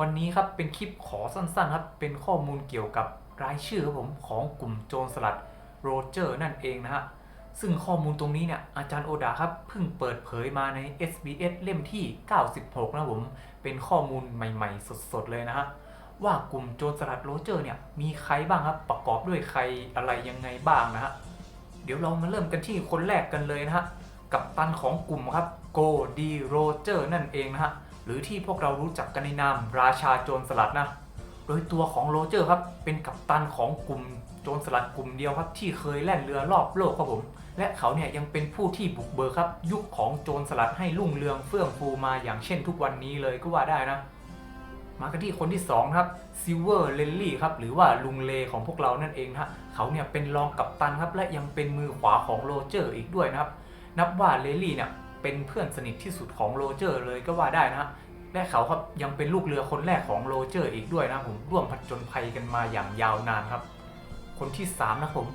วันนี้ครับเป็นคลิปขอสั้นๆครับเป็นข้อมูลเกี่ยวกับรายชื่อครับผมของกลุ่มโจรสลัดโรเจอร์นั่นเองนะฮะซึ่งข้อมูลตรงนี้เนี่ยอาจารย์โอดาครับเพิ่งเปิดเผยมาใน SBS เล่มที่ 96 นะผมเป็นข้อมูลใหม่ๆ สดๆ เลยนะฮะว่ากลุ่มโจรสลัดโรเจอร์เนี่ยมีใครบ้างครับประกอบด้วยใครอะไรยังไงบ้างนะฮะเดี๋ยวเรามาเริ่มกันที่คนแรกกันเลยนะฮะกับตันของกลุ่มครับโกดีโรเจอร์นั่นเองนะฮะ หรือที่พวกเรารู้จักกันในนามราชาโจรสลัดนะ โดยตัวของโรเจอร์ครับ เป็นกัปตันของกลุ่มโจรสลัดกลุ่มเดียวครับ ที่เคยแล่นเรือรอบโลกครับผม และเขาเนี่ยยังเป็นผู้ที่บุกเบิกครับ ยุคของโจรสลัดให้รุ่งเรืองเฟื่องฟูมาอย่างเช่นทุกวันนี้เลยก็ว่าได้นะ มากันที่คนที่2ครับซิลเวอร์เลนลี่ครับหรือว่าลุงเลของพวกเรานั่นเองนะฮะเขาเนี่ยเป็นรองกัปตันครับและยังเป็นมือขวาของโรเจอร์อีกด้วยนะครับนับว่าเลนลี่เนี่ย เป็นเพื่อนสนิทที่สุดของโรเจอร์เลยก็ว่าได้นะและเขาครับยังเป็นลูกเรือคนแรกของโรเจอร์อีกด้วยนะผมร่วมผจญภัยกันมาอย่างยาวนานครับ คนที่ 3 นะผม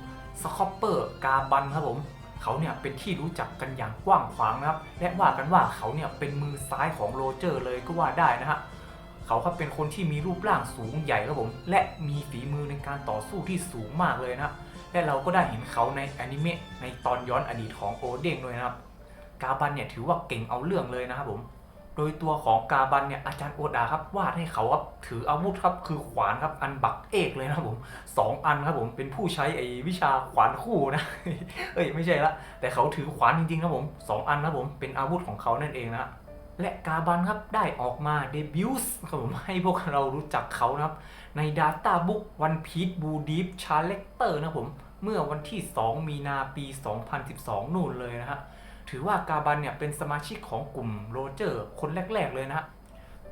สคอปเปอร์กาบันครับผมเขาเนี่ยเป็นที่รู้จักกันอย่างกว้างขวางนะครับ และว่ากันว่าเขาเนี่ยเป็นมือซ้ายของโรเจอร์เลยก็ว่าได้นะฮะเขาครับเป็นคนที่มีรูปร่างสูงใหญ่ครับผม และมีฝีมือในการต่อสู้ที่สูงมากเลยนะและเราก็ได้เห็นเขาในอนิเมะในตอนย้อนอดีตของโอเด้งด้วยนะครับ กาบันเนี่ยถือว่าเก่งเอาเรื่องเลยนะครับผม โดยตัวของกาบันเนี่ยอาจารย์โอดาครับวาดให้เขาครับถืออาวุธครับคือขวานครับอันบักเอกเลยนะครับผมสองอันครับผมเป็นผู้ใช้ไอ้วิชาขวานคู่นะเอ้ยไม่ใช่ละแต่เขาถือขวานจริงๆครับผมสองอันครับผมเป็นอาวุธของเขานั่นเองนะและกาบันครับได้ออกมาเดบิวต์ครับผมให้พวกเรารู้จักเขานะครับ ใน Data Book One Piece Blue Deep Character นะครับผม เมื่อวันที่ 2 มีนาปี 2012 นู่นเลยนะฮะ ถือว่ากาบันเนี่ยเป็นสมาชิกของกลุ่มโรเจอร์คนแรก ๆ เลยนะฮะ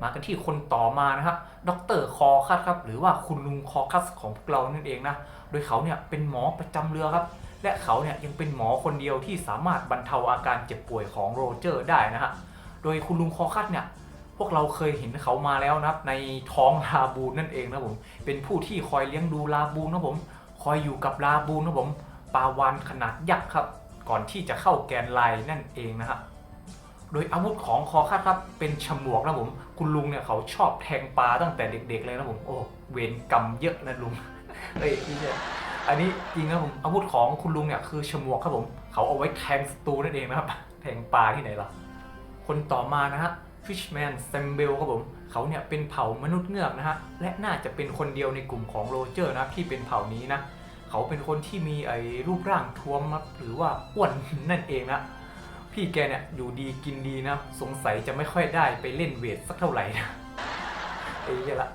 มากันที่คนต่อมานะฮะดรคอคัสครับ หรือว่าคุณลุงคอคัสของพวกเรานั่นเองนะ โดยเขาเนี่ยเป็นหมอประจำเรือครับ และเขาเนี่ยยังเป็นหมอคนเดียวที่สามารถบรรเทาอาการเจ็บป่วยของโรเจอร์ได้นะฮะ โดยคุณลุงคอคัสเนี่ยพวกเราเคยเห็นเขามาแล้วนะครับในท้องลาบูนนั่นเองนะผม เป็นผู้ที่คอยเลี้ยงดูลาบูนนะผม คอยอยู่กับลาบูนนะผม ปลาวานขนาดยักษ์ครับ ก่อนที่จะเข้าแกนไลน์นั่นเองนะฮะโดยอาวุธของคอคัสครับเป็นฉมวกนะผม คุณลุงเนี่ยเขาชอบแทงปลาตั้งแต่เด็ก ๆ เลยนะผมโอ้เวรกรรมเยอะนะลุงเอ้ยไม่ใช่อันนี้จริงนะผมอาวุธของคุณลุงเนี่ยคือฉมวกครับผม เขาเอาไว้แทงศัตรูนั่นเองนะครับแทงปลาที่ไหนล่ะคนต่อมานะฮะ Fishman s a m b e l ครับผมเขาเนี่ยเป็นเผ่ามนุษย์เงือกนะฮะและน่าจะเป็นคนเดียวในกลุ่มของโรเจอร์นะที่เป็นเผ่านี้นะ เขาเป็นคนที่มีไอ้รูปร่างท้วมหรือว่าอ้วนนั่นเองนะพี่แกเนี่ยอยู่ดีกินดีนะ สงสัยจะไม่ค่อยได้ไปเล่นเวทสักเท่าไหร่นะไอ้เหี้ยละ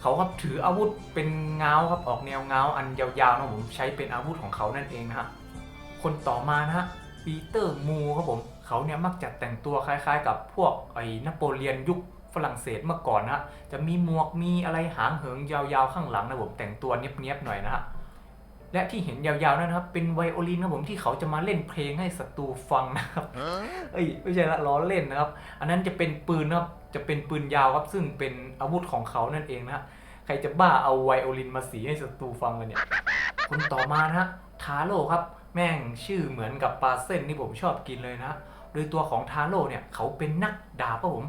เขาครับถืออาวุธเป็นเงาครับออกแนวเงาอันยาวๆนะผมใช้เป็นอาวุธของเขานั่นเองนะฮะคนต่อมานะฮะปีเตอร์มูครับผมเขาเนี่ยมักจะแต่งตัวคล้ายๆ กับพวกไอ้นโปเลียนยุคฝรั่งเศสเมื่อก่อนนะฮะจะมีหมวกมีอะไรหางเหิงยาวๆข้างหลังนะผมแต่งตัวเนี้ยบๆหน่อยนะฮะ และที่เห็นยาวๆนั่นนะครับเป็นไวโอลินนะผมที่เขาจะมาเล่นเพลงให้ศัตรูฟังนะครับเอ้ยไม่ใช่ละล้อเล่นนะครับ อันนั้นจะเป็นปืนนะครับจะเป็นปืนยาวครับซึ่งเป็นอาวุธของเขานั่นเองนะฮะใครจะบ้าเอาไวโอลินมาสีให้ศัตรูฟังกันเนี่ยคนต่อมานะฮะทาโร่ครับ แม่งชื่อเหมือนกับปลาเส้นที่ผมชอบกินเลยนะฮะโดยตัวของทาโร่เนี่ยเขาเป็นนักดาบครับผม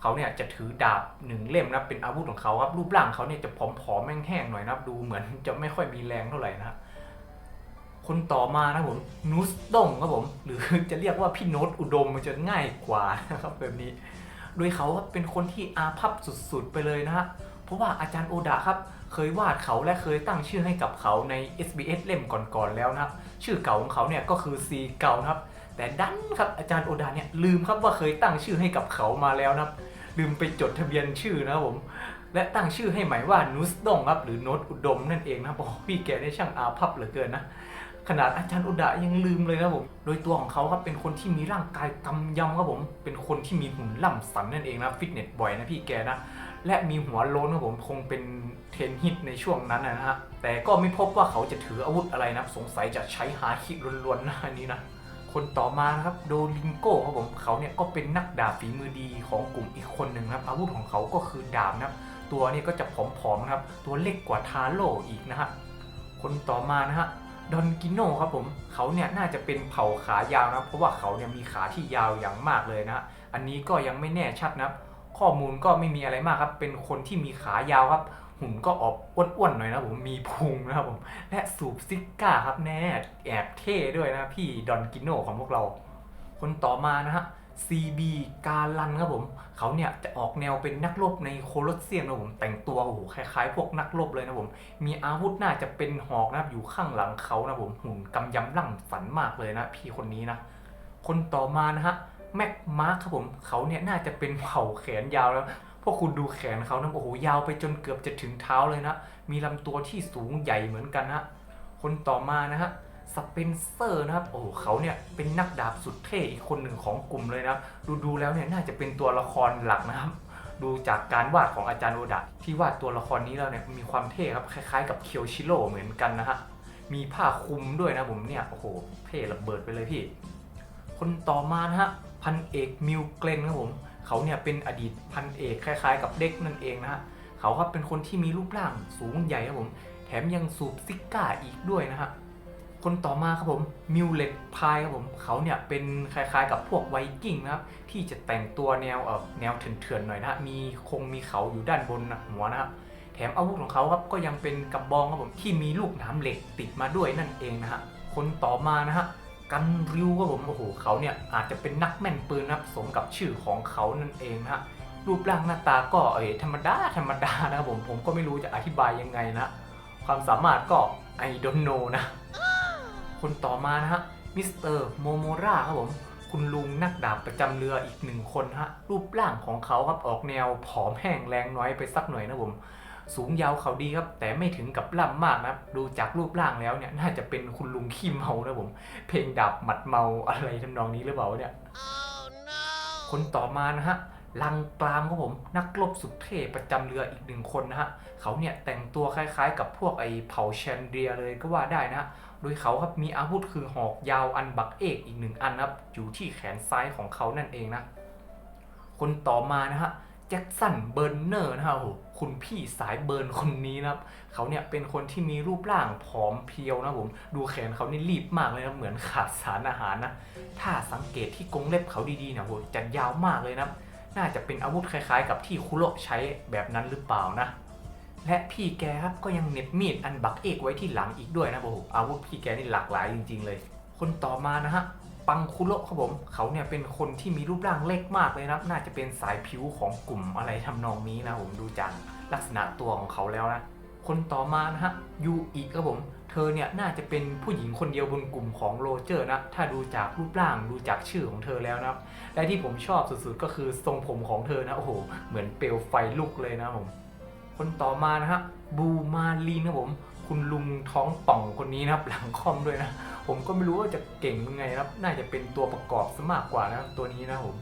เขาเนี่ยจะถือดาบหนึ่งเล่มนะเป็นอาวุธของเขาครับรูปร่างเขาเนี่ยจะผอมๆแห้งๆหน่อยนะครับดูเหมือนจะไม่ค่อยมีแรงเท่าไหร่นะคนต่อมานะผมนูสดงครับผม หรือจะเรียกว่าพี่โน้ตอุดมมันจะง่ายกว่านะครับแบบนี้ โดยเขาครับเป็นคนที่อาภัพสุดๆไปเลยนะฮะเพราะว่าอาจารย์โอดะครับเคยวาดเขาและเคยตั้งชื่อให้กับเขาใน SBS เล่มก่อนๆแล้วนะครับ ชื่อเก่าของเขาเนี่ยก็คือ C เก่านะครับ แต่ดันครับอาจารย์โอดาเนี่ยลืมครับว่าเคยตั้งชื่อให้กับเขามาแล้วนะครับ ลืมไปจดทะเบียนชื่อนะครับผมและตั้งชื่อให้ใหม่ว่านูสดงครับหรือโนตอุดมนั่นเองนะครับอ้พี่แกได้ช่างอาภัพเหลือเกินนะขนาดอาจารย์อุดะยังลืมเลยนะผม โดยตัวของเขาครับเป็นคนที่มีร่างกายกำยำครับผม เป็นคนที่มีหุ่นล่ำสันนั่นเองนะฟิตเนสบ่อยนะพี่แกนะ และมีหัวโล้นครับผมคงเป็นเทรนด์ฮิตในช่วงนั้นนะฮะ แต่ก็ไม่พบว่าเขาจะถืออาวุธอะไรนะ สงสัยจะใช้หาคิดล้วนๆนะอันนี้นะ คนต่อมานะครับโดลิงโก้ครับผมเขาเนี่ยก็เป็นนักดาบฝีมือดีของกลุ่มอีกคนหนึ่งนะครับ อาวุธของเขาก็คือดาบนะครับ ตัวนี้ก็จะผอมๆนะครับ ตัวเล็กกว่าทาโร่อีกนะฮะคนต่อมานะฮะดอนกิโนครับผมเขาเนี่ยน่าจะเป็นเผ่าขายาวนะเพราะว่าเขาเนี่ยมีขาที่ยาวอย่างมากเลยนะอันนี้ก็ยังไม่แน่ชัดนะข้อมูลก็ไม่มีอะไรมากครับเป็นคนที่มีขายาวครับ หุ่นก็ออกอ้วนๆหน่อยนะผมมีพุงนะครับผมและสูบซิก้าครับแน่แอบเท่ด้วยนะพี่ดอนกิโนของพวกเรา คนต่อมานะฮะ CB กาลันครับผม เขาเนี่ยจะออกแนวเป็นนักรบในโคลอสเซียมนะผม แต่งตัวโอ้โหคล้ายๆ พวกนักรบเลยนะผม มีอาวุธน่าจะเป็นหอกนะครับอยู่ข้างหลังเขานะผม หุ่นกำยำลั่งฝันมากเลยนะพี่คนนี้นะ คนต่อมานะฮะแม็กมาร์คครับผม เขาเนี่ยน่าจะเป็นเผ่าแขนยาวแล้ว พวกคุณดูแขนเขานะโอ้โหยาวไปจนเกือบจะถึงเท้าเลยนะ มีลำตัวที่สูงใหญ่เหมือนกันนะคนต่อมานะฮะสเปนเซอร์นะครับ โอ้โหเขาเนี่ยเป็นนักดาบสุดเท่อีกคนหนึ่งของกลุ่มเลยนะดูดูแล้วเนี่ยน่าจะเป็นตัวละครหลักนะครับ ดูจากการวาดของอาจารย์โอดะที่วาดตัวละครนี้แล้วเนี่ยมีความเท่ครับคล้ายๆ กับเคียวชิโร่เหมือนกันนะฮะมีผ้าคลุมด้วยนะผมเนี่ยโอ้โหเท่ระเบิดไปเลยพี่ คนต่อมานะฮะพันเอกมิวเกลนครับผม เขาเนี่ยเป็นอดีตพันเอกคล้าย ๆ กับเด็กนั่นเองนะฮะเขาครับเป็นคนที่มีรูปร่างสูงใหญ่ครับผม แถมยังสูบซิก้าอีกด้วยนะฮะคนต่อมาครับผมมิวเลตพายครับผมเขาเนี่ยเป็นคล้ายๆ กับพวกไวกิ้งนะครับที่จะแต่งตัวแนวเอ่อแนวเถื่อนๆหน่อยนะฮะมีคงมีเขาอยู่ด้านบนนะหัวนะครับแถมอาวุธของเขาครับก็ยังเป็นกระบองครับผมที่มีลูกน้ำเหล็กติดมาด้วยนั่นเองนะฮะคนต่อมานะฮะ กันริวครับผมโอ้โหเขาเนี่ยอาจจะเป็นนักแม่นปืนนะครับสมกับชื่อของเขานั่นเองนะฮะรูปร่างหน้าตาก็เออธรรมดาธรรมดานะครับผมผมก็ไม่รู้จะอธิบายยังไงนะ ความสามารถก็ไอดอนโนนะ คนต่อมานะฮะมิสเตอร์โมโมราครับผมคุณลุงนักดาบประจำเรืออีกหนึ่งคนฮะรูปร่างของเขาครับออกแนวผอมแห้งแรงน้อยไปสักหน่อยนะผม สูงยาวเขาดีครับ แต่ไม่ถึงกับล่ำมากนะครับ ดูจากรูปร่างแล้วเนี่ยน่าจะเป็นคุณลุงขี้เมานะผม เพลงดาบหมัดเมาอะไรทำนองนี้หรือเปล่าเนี่ยคนต่อมานะฮะลังกลามครับผมนักรบสุดเท่ประจำเรืออีกหนึ่งคนนะฮะเขาเนี่ยแต่งตัวคล้ายๆ กับพวกไอ้เผ่าแชนเดียเลยก็ว่าได้นะฮะโดยเขาครับมีอาวุธคือหอกยาวอันบักเอกอีกหนึ่งอันนะครับอยู่ที่แขนซ้ายของเขานั่นเองนะ คนต่อมานะฮะแจ็คสันเบิร์นเนอร์นะฮะโอ้โห คุณพี่สายเบิร์นคนนี้นะครับเขาเนี่ยเป็นคนที่มีรูปร่างผอมเพรียวนะผมดูแขนเขานี่รีบมากเลยนะเหมือนขาดสารอาหารนะถ้าสังเกตที่กรงเล็บเขาดีๆนี่ยโหจะยาวมากเลยนะน่าจะเป็นอาวุธคล้ายๆ กับที่คุโรใช้แบบนั้นหรือเปล่านะและพี่แกครับก็ยังเน็บมีดอันบักเอกไว้ที่หลังอีกด้วยนะโอ้โหอาวุธพี่แกนี่หลากหลายจริง ๆ เลย คนต่อมานะฮะ ปังคุโระครับผม เขาเนี่ยเป็นคนที่มีรูปร่างเล็กมากเลยนะครับ น่าจะเป็นสายผิวของกลุ่มอะไรทำนองนี้นะผมดูจากลักษณะตัวของเขาแล้วนะ คนต่อมานะฮะยูอีครับผม เธอเนี่ยน่าจะเป็นผู้หญิงคนเดียวบนกลุ่มของโรเจอร์นะ ถ้าดูจากรูปร่างดูจากชื่อของเธอแล้วนะครับ และที่ผมชอบสุดๆก็คือทรงผมของเธอนะโอ้โหเหมือนเปลวไฟลุกเลยนะผม คนต่อมานะฮะบูมาลีนครับผม คุณลุงท้องป่องคนนี้นะครับ หลังคอมด้วยนะ ผมก็ไม่รู้ว่าจะเก่งยังไงนะครับ น่าจะเป็นตัวประกอบซะมากกว่านะตัวนี้นะผม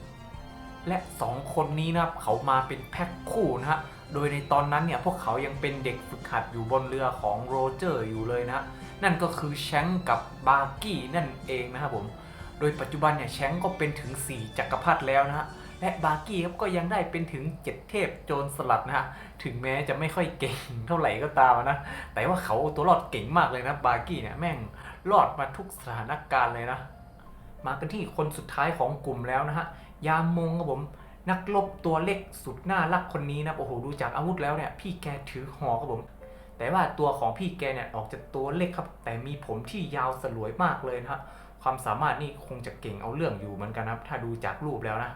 และ 2 คนนี้นะครับ เขามาเป็นแพ็คคู่นะฮะโดยในตอนนั้นเนี่ยพวกเขายังเป็นเด็กฝึกหัดอยู่บนเรือของโรเจอร์อยู่เลยนะ นั่นก็คือแชงกับบาร์กี้นั่นเองนะครับผม โดยปัจจุบันเนี่ยแชงก์ก็เป็นถึง 4 จักรพรรดิแล้วนะฮะ และบาร์กี้ครับก็ยังได้เป็นถึง7เทพโจรสลัดนะฮะถึงแม้จะไม่ค่อยเก่งเท่าไหร่ก็ตามนะแต่ว่าเขาตัวรอดเก่งมากเลยนะบาร์กี้เนี่ยแม่งรอดมาทุกสถานการณ์เลยนะ มากันที่คนสุดท้ายของกลุ่มแล้วนะฮะยามมงครับผมนักรบตัวเล็กสุดน่ารักคนนี้นะโอ้โหดูจากอาวุธแล้วเนี่ยพี่แกถือหอกครับผมแต่ว่าตัวของพี่แกเนี่ยออกจะตัวเล็กครับ แต่มีผมที่ยาวสลวยมากเลยนะฮะความสามารถนี่คงจะเก่งเอาเรื่องอยู่เหมือนกันนะครับ ถ้าดูจากรูปแล้วนะ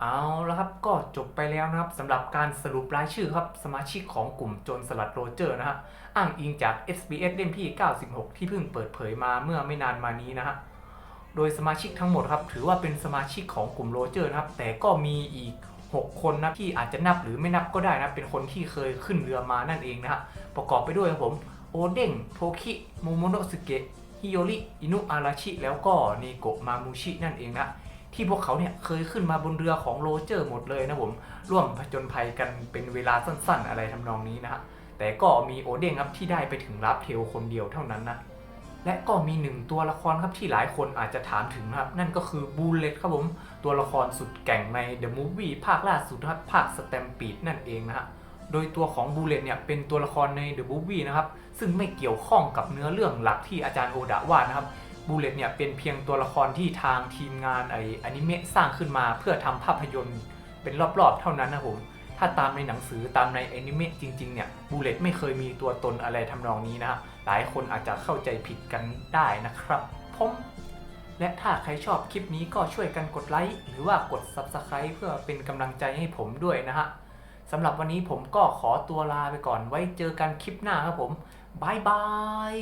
เอาละครับก็จบไปแล้วนะครับสำหรับการสรุปรายชื่อครับสมาชิกของกลุ่มโจรสลัดโรเจอร์นะฮะอ้างอิงจาก SBS เล่มที่ 96 ที่เพิ่งเปิดเผยมาเมื่อไม่นานมานี้นะฮะโดยสมาชิกทั้งหมดครับถือว่าเป็นสมาชิกของกลุ่มโรเจอร์นะครับ แต่ก็มีอีก 6 คนนะที่อาจจะนับหรือไม่นับก็ได้นะเป็นคนที่เคยขึ้นเรือมานั่นเองนะฮะประกอบไปด้วยผมโอเด้งโทคิโมโมโนสึเกะฮิโยริอินุอาราชิแล้วก็เนโกะมามูชินั่นเองนะ ที่พวกเขาเนี่ยเคยขึ้นมาบนเรือของโรเจอร์หมดเลยนะผมร่วมผจญภัยกันเป็นเวลาสั้นๆ อะไรทำนองนี้นะฮะแต่ก็มีโอเด้งครับที่ได้ไปถึงรับเทลคนเดียวเท่านั้นนะและก็มีหนึ่งตัวละครครับที่หลายคนอาจจะถามถึงนะครับ นั่นก็คือบูเลตครับผม ตัวละครสุดแก่งใน The Movie ภาคล่าสุดนะครับภาคสแตมปีดนั่นเองนะฮะโดยตัวของบูเลตเนี่ยเป็นตัวละครใน The Movie นะครับ ซึ่งไม่เกี่ยวข้องกับเนื้อเรื่องหลักที่อาจารย์โอดะวาดนะครับ บูเลตเนี่ยเป็นเพียงตัวละครที่ทางทีมงานไออนิเมะสร้างขึ้นมาเพื่อทำภาพยนตร์เป็นรอบๆ เท่านั้นนะผม ถ้าตามในหนังสือตามในแอนิเมะจริงๆเนี่ยบูเลตไม่เคยมีตัวตนอะไรทำนองนี้นะฮะหลายคนอาจจะเข้าใจผิดกันได้นะครับผมและถ้าใครชอบคลิปนี้ก็ช่วยกันกดไลค์หรือว่ากด Subscribe เพื่อเป็นกำลังใจให้ผมด้วยนะฮะสำหรับวันนี้ผมก็ขอตัวลาไปก่อนไว้เจอกันคลิปหน้าครับผมบายบาย